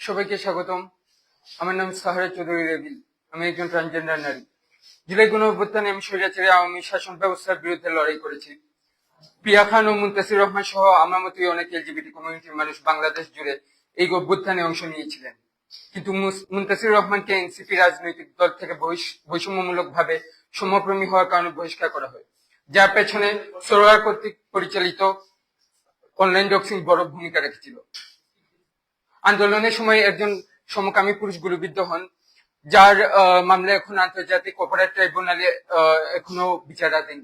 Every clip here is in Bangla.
সবাইকে স্বাগতম। আমার নাম সাহারা চৌধুরী রেবিল আমি একজন ট্রান্সজেন্ডার নারী। জুলাই গণ অভ্যুত্থানে আমি স্বৈরাচারী আওয়ামী শাসন ব্যবস্থার বিরুদ্ধে লড়াই করেছি। প্রিয়া খান ও মুন্তাসির রহমান সহ আমার মতো অনেক এলজিবিটি কমিউনিটির মানুষ বাংলাদেশ জুড়ে এই অভ্যুত্থানে অংশ নিয়েছিলেন। কিন্তু মুন্তাসির রহমানকে এনসিপি রাজনৈতিক দল থেকে বৈষম্যমূলক ভাবে সমপ্রমী হওয়ার কারণে বহিষ্কার করা হয়। যার পেছনে সরোয়ার কর্তৃক পরিচালিত অনলাইন ডক্সিং বড় ভূমিকা রেখেছিল। আন্দোলনের সময় একজন সমকামী পুরুষ গুলিবিদ্ধ হন, যার মামলা এখন আন্তর্জাতিক অপরাধ ট্রাইব্যুনালে এখনও বিচারাধীন।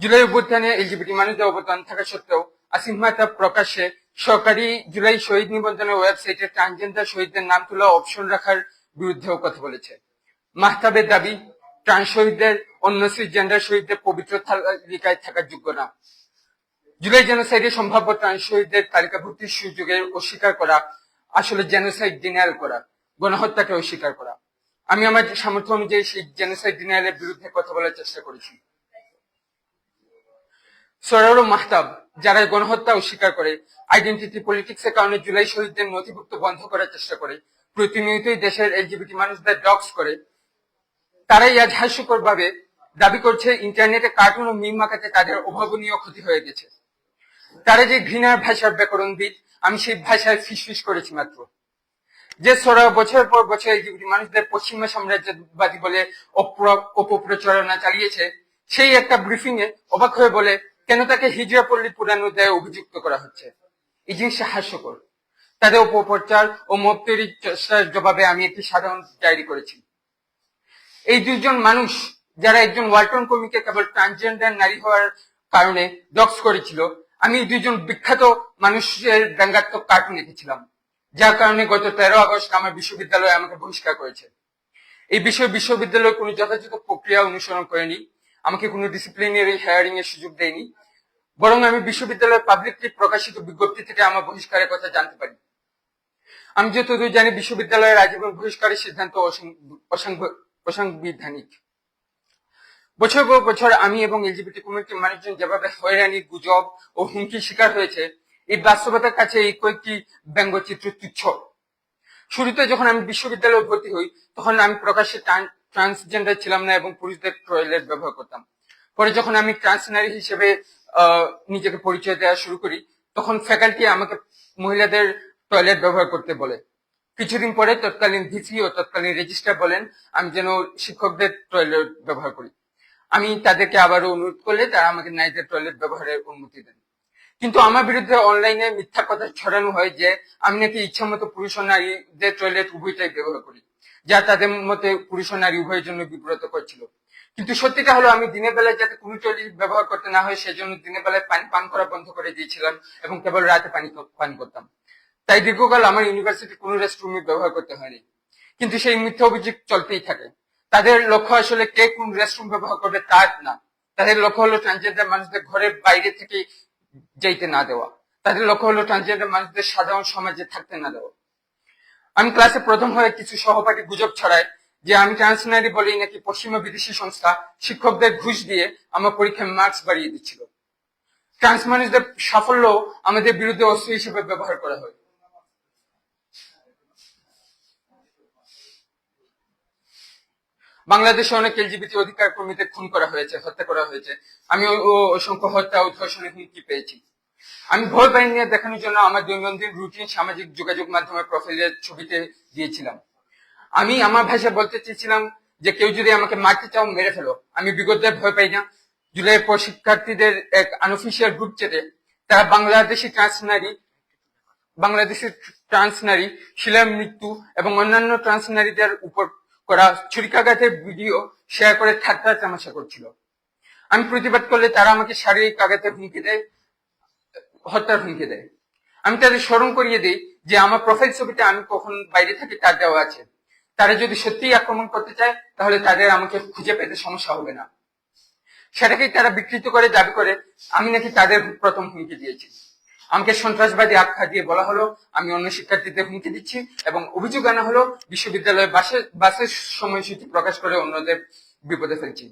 জুলাই অভ্যুত্থানে এলজিবিটি মানুষদের অবদান থাকা সত্ত্বেও আসিম মাহতাব প্রকাশ্যে সরকারি জুলাই শহীদ নিবন্ধনের ওয়েবসাইটে ট্রান্সজেন্ডার শহীদদের নাম তোলা অপশন রাখার বিরুদ্ধেও কথা বলেছে। মাহতাবের দাবি, ট্রান্স শহীদদের অন্য জেন্ডার শহীদদের পবিত্র তালিকায় থাকার যোগ্য না। জুলাই জেনোসাইডে সম্ভাব্য ট্রান্স শহীদদের তালিকাভুক্তির সুযোগে অস্বীকার করা, আসলে জেনোসাইড ডিনায়াল করা, গণহত্যাকে অস্বীকার করা। আমি আমার সামর্থ্য অনুযায়ী সেই জেনোসাইড ডিনায়ালের বিরুদ্ধে কথা বলার চেষ্টা করেছি। সরার মাহতাব, যারা গণহত্যা অস্বীকার করে আইডেন্টিটি পলিটিক্স এর কারণে জুলাই শহীদদের নথিভুক্ত বন্ধ করার চেষ্টা করে, প্রতিনিয়তই দেশের এলজিবিটি মানুষদের ডক্স করে, তারাই আজ হাস্যকর ভাবে দাবি করছে ইন্টারনেটে কার্টুন ও মিম মাখাতে তাদের অভাবনীয় ক্ষতি হয়ে গেছে। তারা যে ঘৃণার ভাষার ব্যাকরণবিদ আমি সেই ভাষায় ফিসফিস করেছি মাত্র। যে সোরা বছর পর বছর মানুষদের পশ্চিমা সাম্রাজ্যবাদী বলে অপপ্রচারণা চালিয়েছে, সেই একটা ব্রিফিং এ অবাক হয়ে বলে, কেন তাকে হিজরা পল্লী পুরানো দেয় অভিযুক্ত করা হচ্ছে? এই জিনিসটা হাস্যকর। তাদের অপপ্রচার ও মত জবাবে আমি একটি সাধারণ ডায়েরি করেছি। এই দুজন মানুষ, যারা একজন ওয়ালটন কর্মীকে কেবল ট্রান্সজেন্ডার নারী হওয়ার কারণে ডক্স করেছিল আমি দুজন বিখ্যাত মানুষের ব্যঙ্গাত্মক কার্টুন এঁকেছিলাম যার কারণে গত তেরো আগস্ট আমার বিশ্ববিদ্যালয় আমাকে বহিষ্কার করেছে। এই বিষয়ে বিশ্ববিদ্যালয় কোনো যথাযথ প্রক্রিয়া অনুসরণ করেনি, আমাকে কোনো ডিসিপ্লিনারি হেয়ারিং এর সুযোগ দেয়নি, বরং আমি বিশ্ববিদ্যালয়ের পাবলিকলি প্রকাশিত বিজ্ঞপ্তি থেকে আমার বহিষ্কারের কথা জানতে পারি। আমি যতদূর জানি বিশ্ববিদ্যালয়ের আজীবন বহিষ্কারের সিদ্ধান্ত অসাং- অসাংব- অসাংবিধানিক। বছর পর বছর আমি এবং এলজিবিটি কমিউনিটির মানুষজন যেভাবে হয়রানি, গুজব ও হুমকির শিকার হয়েছে, এই বাস্তবতার কাছে এই কয়েকটি ব্যঙ্গচিত্র তুচ্ছ শুরুতে যখন আমি বিশ্ববিদ্যালয়ে ভর্তি হই, তখন আমি প্রকাশ্যে ট্রান্সজেন্ডার ছিলাম না এবং পুরুষদের টয়লেট ব্যবহার করতাম। পরে যখন আমি ট্রান্স নারী হিসেবে নিজেকে পরিচয় দেওয়া শুরু করি, তখন ফ্যাকাল্টি আমাকে মহিলাদের টয়লেট ব্যবহার করতে বলে। কিছুদিন পরে তৎকালীন ভিসি ও তৎকালীন রেজিস্ট্রার বলেন, আমি যেন শিক্ষকদের টয়লেট ব্যবহার করি। আমি তাদেরকে আবারও অনুরোধ করলে তারা আমাকে নারীদের টয়লেট ব্যবহারের অনুমতি দেন। কিন্তু আমার বিরুদ্ধে অনলাইনে মিথ্যা কথা ছড়ানো হয় যে, আমি নাকি ইচ্ছা মতো পুরুষ ও নারীদের টয়লেট উভয়টাই ব্যবহার করি, যা তাদের মতে পুরুষ ও নারী উভয়ের জন্য বিব্রত করছিল। কিন্তু সত্যিটা হলো, আমি দিনের বেলায় যাতে কোনো টয়লেট ব্যবহার করতে না হয়, সেজন্য দিনের বেলায় পানি, পান করা বন্ধ করে দিয়েছিলাম এবং কেবল রাতে পানি পান করতাম। তাই দীর্ঘকাল আমার ইউনিভার্সিটি কোনো রেস্টরুমে ব্যবহার করতে হয়নি। কিন্তু সেই মিথ্যা অভিযোগ চলতেই থাকে। তাদের লক্ষ্য আসলে কে কোন রেস্টরুম ব্যবহার করবে তা না। তাদের লক্ষ্য হলো ট্রান্সজেন্ডার মানুষদের ঘরের বাইরে থেকে যাইতে না দেওয়া। তাদের লক্ষ্য হলো ট্রান্সজেন্ডার মানুষদের সাধারণ সমাজে থাকতে না দেওয়া। আমি ক্লাসে প্রথম হয়ে কিছু সহপাঠী গুজব ছড়ায় যে আমি ট্রান্স নারী বলেই নাকি পশ্চিমা বিদেশি সংস্থা শিক্ষকদের ঘুষ দিয়ে আমার পরীক্ষায় মার্কস বাড়িয়ে দিচ্ছিল। ট্রান্স মানুষদের সাফল্য আমাদের বিরুদ্ধে অস্ত্র হিসেবে ব্যবহার করা হয়। বাংলাদেশে অনেক এলজিবিটি অধিকার কর্মীদের খুন করা হয়েছে, হত্যা করা হয়েছে। আমি অসংখ্য হত্যা ও ধর্ষণের হুমকি পেয়েছি। আমি ভয় বাহিনী দেখানোর জন্য আমার দৈনন্দিন রুটিন সামাজিক যোগাযোগ মাধ্যমে প্রোফাইলের ছবিতে দিয়েছিলাম। আমি আমার ভাষায় বলতে চেয়েছিলাম যে কেউ যদি আমাকে মারতে চাও, মেরে ফেলো। আমি বিগতদের ভয় পাই না। জুলাইয়ের পর শিক্ষার্থীদের এক আনঅফিসিয়াল গ্রুপ চেটে তারা বাংলাদেশি ট্রান্স নারী বাংলাদেশের ট্রান্স নারী শিলার মৃত্যু এবং অন্যান্য ট্রান্স নারীদের উপর করা ছুরিকাঘাতের ভিডিও শেয়ার করে ঠাট্টা তামাশা করছিল। আমি প্রতিবাদ করলে তারা আমাকে শারীরিক আঘাতের হুমকি দেয়, হত্যার হুমকি দেয়। আমি তাদের স্মরণ করিয়ে দিই যে আমার প্রোফাইল ছবিতে আমি কখন বাইরে থাকি তার দেওয়া আছে। তারা যদি সত্যিই আক্রমণ করতে চায়, তাহলে তাদের আমাকে খুঁজে পেতে সমস্যা হবে না। সেটাকেই তারা বিকৃত করে, দাবি করে, আমি নাকি তাদের প্রথম হুমকি দিয়েছি। আমাকে সন্ত্রাসবাদী আখ্যা দিয়ে বলা হলো, আমি অন্য শিক্ষার্থীদের হুমকি দিচ্ছি এবং অভিযোগ আনা হলো বিশ্ববিদ্যালয়ে বাসে, বাসের সময়সূচি প্রকাশ করে অন্যদের বিপদে ফেলছি।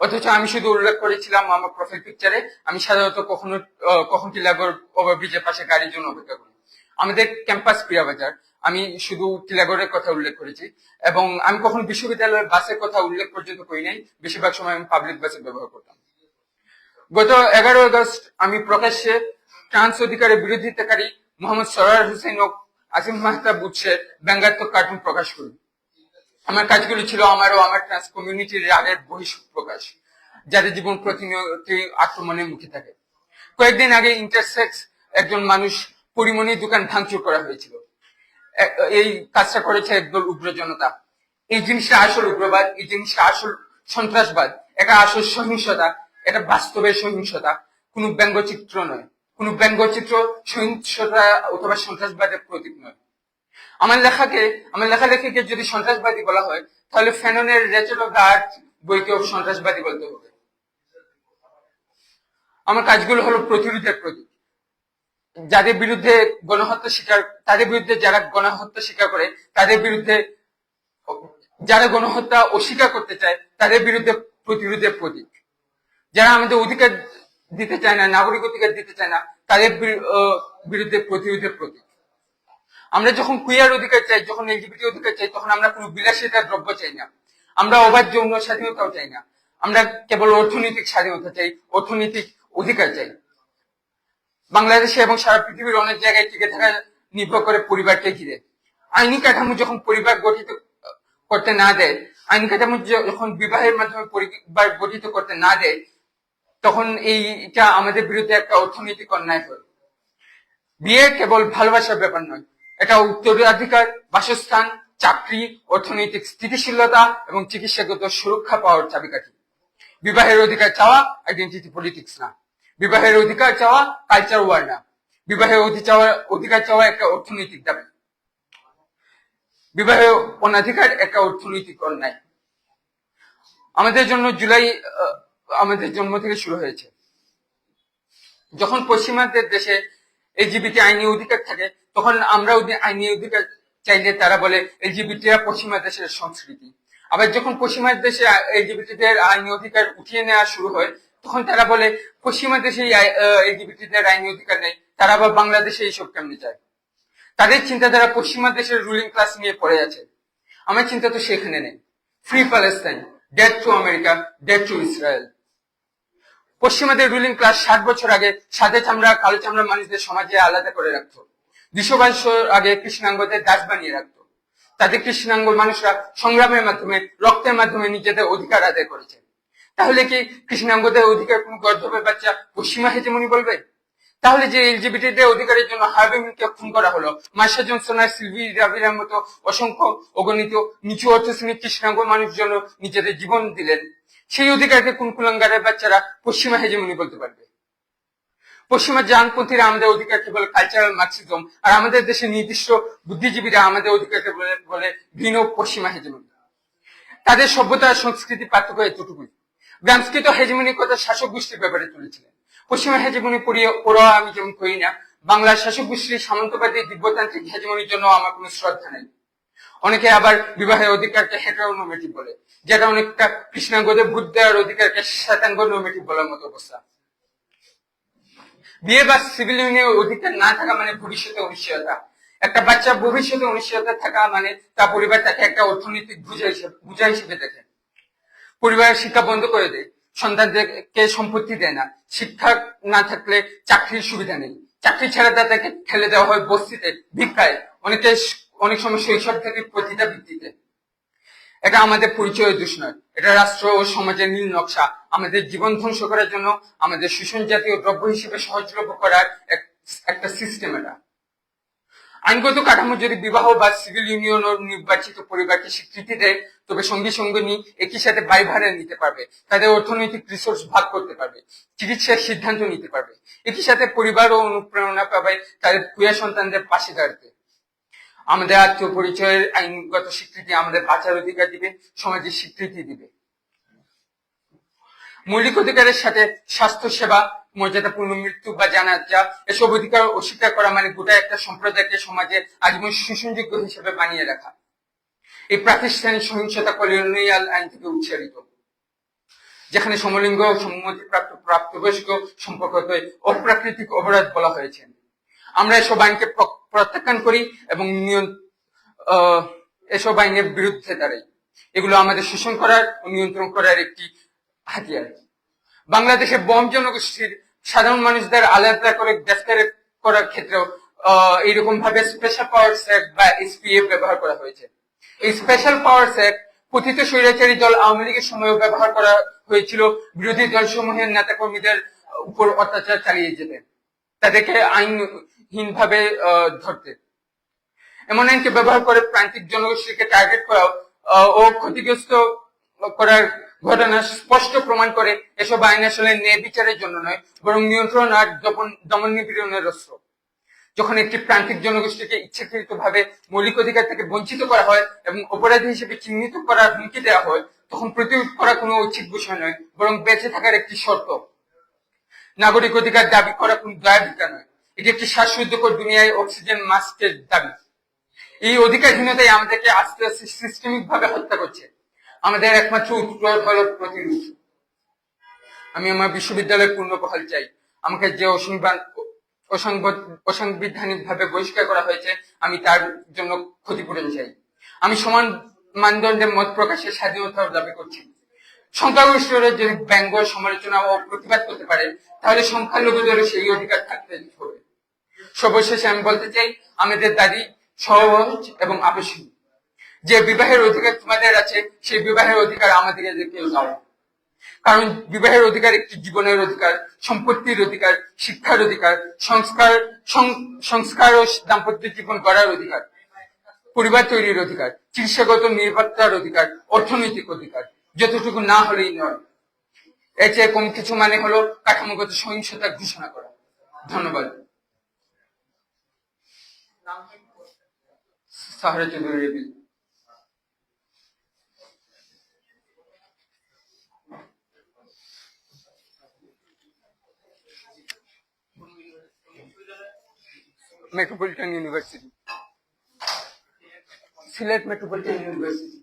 অথচ আমি শুধু উল্লেখ করেছিলাম আমার প্রোফাইল পিকচারে, আমি সাধারণত কখনো কখন টিলাগড় ওভারব্রিজের পাশে গাড়ির জন্য অপেক্ষা করি। আমাদের ক্যাম্পাস প্রিয়া বাজার আমি শুধু টিলাগড়ের কথা উল্লেখ করেছি এবং আমি কখনো বিশ্ববিদ্যালয়ের বাসের কথা উল্লেখ পর্যন্ত করি নাই, বেশিরভাগ সময় আমি পাবলিক বাসের ব্যবহার করতাম। গত এগারো আগস্ট আমি প্রকাশ্যে ট্রান্স অধিকারের বিরোধিতাকারী মোহাম্মদ সরার হোসেন ও আসিম মাহতাব উৎসের ব্যঙ্গাত্মক কার্টুন প্রকাশ করি আমার কাজগুলো ছিল আমার ও আমার ট্রান্স কমিউনিটির রাগের বহিঃ প্রকাশ যাদের জীবন প্রতিনিয়ত আক্রমণের মুখে থাকে। কয়েকদিন আগে ইন্টারসেক্স একজন মানুষ পরিমণির দোকান ভাঙচুর করা হয়েছিল। এই কাজটা করেছে একদল উগ্র জনতা। এই জিনিসটা আসল উগ্রবাদ, এই জিনিসটা আসল সন্ত্রাসবাদ, এটা আসল সহিংসতা, এটা বাস্তবের সহিংসতা, কোনো ব্যঙ্গচিত্র নয়। কোনো ব্যঙ্গচিত্র সহিংসতা অথবা সন্ত্রাসবাদের প্রতীক নয়। আমার লেখাকে আমার লেখালেখিকে যদি সন্ত্রাসবাদী বলা হয়, তাহলে ফ্যাননের রেচেল অফ দ্য বইকেও সন্ত্রাসবাদী বলতে হবে। আমার কাজগুলো হলো প্রতিরোধের প্রতীক। যাদের বিরুদ্ধে গণহত্যা স্বীকার তাদের বিরুদ্ধে যারা গণহত্যা স্বীকার করে, তাদের বিরুদ্ধে যারা গণহত্যা অস্বীকার করতে চায়, তাদের বিরুদ্ধে প্রতিরোধের প্রতীক। যারা আমাদের অধিকার দিতে চায় না, নাগরিক অধিকার দিতে চায় না, তাদের বিরুদ্ধে প্রতিরোধের প্রতীক। আমরা যখন কুইয়ার অধিকার চাই, যখন এলজিবিটি অধিকার চাই, তখন আমরা কোনো বিলাসিতার দ্রব্য চাই না। আমরা অবাধ যৌন স্বাধীনতাও চাই না। আমরা কেবল অর্থনৈতিক স্বাধীনতা চাই, অর্থনৈতিক অধিকার চাই। বাংলাদেশে এবং সারা পৃথিবীর অনেক জায়গায় টিকে থাকা নির্ভর করে পরিবারকে ঘিরে। আইনি কাঠামো যখন পরিবার গঠিত করতে না দেয়, আইনি কাঠামো যখন বিবাহের মাধ্যমে পরিবার গঠিত করতে না দেয় তখন এইটা আমাদের বিরুদ্ধে একটা অর্থনৈতিক অন্যায় হয় বিয়ে কেবল ভালোবাসার ব্যাপার নয়, এটা উত্তরাধিকার, বাসস্থান, চাকরি, অর্থনৈতিক স্থিতিশীলতা এবং চিকিৎসাগত সুরক্ষা পাওয়ার চাবিকাঠি। বিবাহের অধিকার চাওয়া আইডেন্টিটি পলিটিক্স না। বিবাহের অধিকার চাওয়া কালচার ওয়ার না। বিবাহের অধিকার চাওয়া একটা অর্থনৈতিক দাবি। বিবাহের অনাধিকার একটা অর্থনৈতিক অন্যায়। আমাদের জন্য জুলাই আমাদের জন্ম থেকে শুরু হয়েছে। যখন পশ্চিমাদের দেশে এলজিবিটি আইনি অধিকার থাকে, তখন আমরা আইনি অধিকার চাইলে তারা বলে এলজিবিটিরা পশ্চিমা দেশের সংস্কৃতি। আবার যখন পশ্চিমা দেশে এলজিবিটিদের আইনি অধিকার উঠিয়ে নেওয়া শুরু হয়, তখন তারা বলে পশ্চিমা দেশে এলজিবিটিদের আইনি অধিকার নেই, তারা আবার বাংলাদেশে এইসব কেমনে চায়? তাদের চিন্তাধারা পশ্চিমা দেশের রুলিং ক্লাস নিয়ে পড়ে আছে। আমার চিন্তা তো সেখানে নেই। Free Palestine death to America death to Israel পশ্চিমাদের রুলিং ক্লাস ষাট বছর আগে সাদে চামড়া, কালো চামড়া মানুষদের সমাজে আলাদা করে রাখত। দুশো বছর আগে কৃষ্ণাঙ্গদের দাস বানিয়ে রাখত। তাদের কৃষ্ণাঙ্গ মানুষরা সংগ্রামের মাধ্যমে, রক্তের মাধ্যমে নিজেদের অধিকার আদায় করেছে তাহলে কি কৃষ্ণাঙ্গদের অধিকার কোন গর্ধবের বাচ্চা পশ্চিমা হেজেমনি বলবে? তাহলে যে এলজিবিটিদের অধিকারের জন্য হার্বেমিনকে খুন করা হলো মার্শা জনসনার সিলভি রাভিরার মতো অসংখ্য অগণিত নিচু অর্থ শ্রেণির কৃষ্ণাঙ্গ মানুষ জন্য নিজেদের জীবন দিলেন। সেই অধিকারকে কোন কুলাঙ্গারের বাচ্চারা পশ্চিমা হেজেমনি বলতে পারবে? পশ্চিমা জানপন্থীরা আমাদের অধিকারকে বলে কালচারাল মার্কসিজম আর আমাদের দেশের নির্দিষ্ট বুদ্ধিজীবীরা আমাদের অধিকারকে বলে বলে ভিন্ন পশ্চিমা হেজেমনি তাদের সভ্যতা সংস্কৃতি পার্থক্য এতটুকুই। গ্রামস্কি তো হেজেমনির কথা শাসক গোষ্ঠীর ব্যাপারে তুলেছিলেন পশ্চিমা হেজেমনি পড়া আমি যেমন করি না। বাংলার শাসক গোষ্ঠীর সামন্তবাদী দিব্যতান্ত্রিক হেজেমনির জন্য আমার কোনো শ্রদ্ধা নেই। অনেকে আবার বিবাহের অধিকারকে হেটারোনোমেটিভ বলে, যেটা অনেকটা কৃষ্ণাঙ্গদের ভূত দেওয়ার অধিকারকে শ্বেতাঙ্গ নোমেটিভ বলার মতো অবস্থা। বিয়ে বা সিভিল ইউনিয়নের অধিকার না থাকা মানে ভবিষ্যতে অনিশ্চয়তা। একটা বাচ্চা ভবিষ্যতে অনিশ্চয়তা থাকা মানে তার পরিবার তাকে একটা অর্থনৈতিক বোঝা হিসেবে বোঝা হিসেবে দেখে। পরিবারের শিক্ষা বন্ধ করে দেয়। সন্তানদেরকে সম্পত্তি দেয় না। শিক্ষা না থাকলে চাকরির সুবিধা নেই। চাকরি ছাড়া তাদেরকে ঠেলে দেওয়া হয় বস্তিতে, ভিক্ষায়। অনেকে অনেক সময় শৈশব থেকে প্রতিটা ভিত্তিতে। এটা আমাদের পরিচয় দোষ নয়। এটা রাষ্ট্র ও সমাজের নীল নকশা। আমাদের জীবন ধ্বংস করার জন্য আমাদের শোষণ জাতীয় দ্রব্য হিসেবে সহজলভ্য করার এক- একটা সিস্টেম এটা। আইনগত কাঠামো যদি বিবাহ বা সিভিল ইউনিয়ন নির্বাচিত পরিবারকে স্বীকৃতি দেয়, তবে সঙ্গী সঙ্গিনী একই সাথে বাড়ি ভাড়া নিতে পারবে। তাদের অর্থনৈতিক রিসোর্স ভাগ করতে পারবে, চিকিৎসার সিদ্ধান্ত নিতে পারবে। একই সাথে পরিবার ও অনুপ্রেরণা পাবে তাদের প্রিয় সন্তানদের পাশে দাঁড়াতে। আমাদের আত্মীয় পরিচয়ের আইনগত স্বীকৃতি আমাদের বাঁচার অধিকার দিবে, সমাজের স্বীকৃতি দিবে। মৌলিক অধিকারের সাথে স্বাস্থ্য সেবা মর্যাদাপূর্ণ মৃত্যু বা জানাজা, এসব অধিকার অস্বীকার করা মানে গোটা একটা সম্প্রদায়কে সমাজে আজীবন শোষণযোগ্য হিসেবে বানিয়ে রাখা। এই প্রাতিষ্ঠানিক সহিংসতা কলোনিয়াল আইন থেকে উচ্চারিত। যেখানে সমলিঙ্গ, সম্মতিপ্রাপ্ত, প্রাপ্তবয়স্ক সম্পর্ককে অপ্রাকৃতিক অপরাধ বলা হয়েছে। আমরা এসব আইনকে প্রত্যাখ্যান করি এবং এসব আইনের বিরুদ্ধে দাঁড়াই। এগুলো আমাদের শোষণ করার ও নিয়ন্ত্রণ করার একটি হাতিয়ার বাংলাদেশে বম জনগোষ্ঠীর সাধারণ মানুষদের আলাদা করে গ্রেফতার করার ক্ষেত্রেও এইরকম ভাবে স্পেশাল পাওয়ার্স অ্যাক্ট বা এসপিএফ ব্যবহার করা হয়েছে। এই স্পেশাল পাওয়ার্স অ্যাক্ট কথিত স্বৈরাচারী দল আওয়ামী লীগের সময়ও ব্যবহার করা হয়েছিল। বিরোধী দলসমূহের নেতাকর্মীদের উপর অত্যাচার চালিয়ে যেতে, তাদেরকে আইনহীন ভাবে ধরতে। এমন আইনকে ব্যবহার করে প্রান্তিক জনগোষ্ঠীকে টার্গেট করা ও ক্ষতিগ্রস্ত করার ঘটনা স্পষ্ট প্রমাণ করে এসব আইন আসলে ন্যায় বিচারের জন্য নয়, বরং নিয়ন্ত্রণ আর দমন নিপীড়নের অস্ত্র। যখন একটি প্রান্তিক জনগোষ্ঠীকে ইচ্ছাকৃত ভাবে মৌলিক অধিকার থেকে বঞ্চিত করা হয় এবং অপরাধী হিসেবে চিহ্নিত করার হুমকি দেওয়া হয়, তখন প্রতিরোধ করা কোনো ঐচ্ছিক বিষয় নয়, বরং বেঁচে থাকার একটি শর্ত। নাগরিক অধিকার দাবি করা কোন দয়াধিকার নয়, এটি একটি শ্বাসরুদ্ধকর দুনিয়ায় অক্সিজেন মাস্কের দাবি। এই অধিকারহীনতাই আমাদেরকে আস্তে আস্তে সিস্টেমিক ভাবে হত্যা করছে। আমাদের একমাত্র উত্তর হল প্রতিরোধ আমি আমার বিশ্ববিদ্যালয়ে পূর্ণ বহাল চাই। আমাকে যে অসংবাদ অসাংবিধানিক ভাবে বহিষ্কার করা হয়েছে, আমি তার জন্য ক্ষতিপূরণ চাই। আমি সমান মানদণ্ডে মত প্রকাশের স্বাধীনতার দাবি করছি। সংখ্যাগরিষ্ঠরা যদি ব্যঙ্গ, সমালোচনা ও প্রতিবাদ করতে পারে, তাহলে সংখ্যালঘুদের সেই অধিকার থাকতে হবে। সর্বশেষে আমি বলতে চাই, আমাদের দাবি সহজ এবং আবশ্যক। যে বিবাহের অধিকার তোমাদের আছে, সেই বিবাহের অধিকার আমাদেরকেও দাও। কারণ বিবাহের অধিকার একটি জীবনের অধিকার, সম্পত্তির অধিকার, শিক্ষার অধিকার, সংস্কার সংস্কার ও দাম্পত্য জীবন গড়ার অধিকার, পরিবার তৈরির অধিকার, চিকিৎসাগত নিরাপত্তার অধিকার, অর্থনৈতিক অধিকার, যতটুকু না হলেই নয়। এর চেয়ে কম কিছু মানে হলো কাঠামোগত সহিংসতা ঘোষণা করা। ধন্যবাদ। Sahara Chowdhury Metropolitan University Sylhet Metropolitan University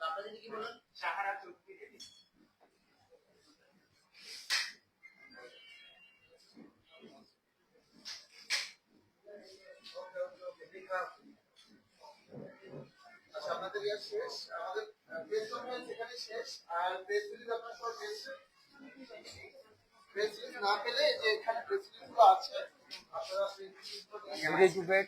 আপনাদের ইয়ে শেষ আমাদের প্রেস কনফারেন্স এখানে শেষ আর প্রেস রিলিজ আপনার সব পেয়েছে প্রেস রিলিজ না পেলে যে এখানে প্রেস রিলিজগুলো আছে আপনারা প্রেস রিলিজ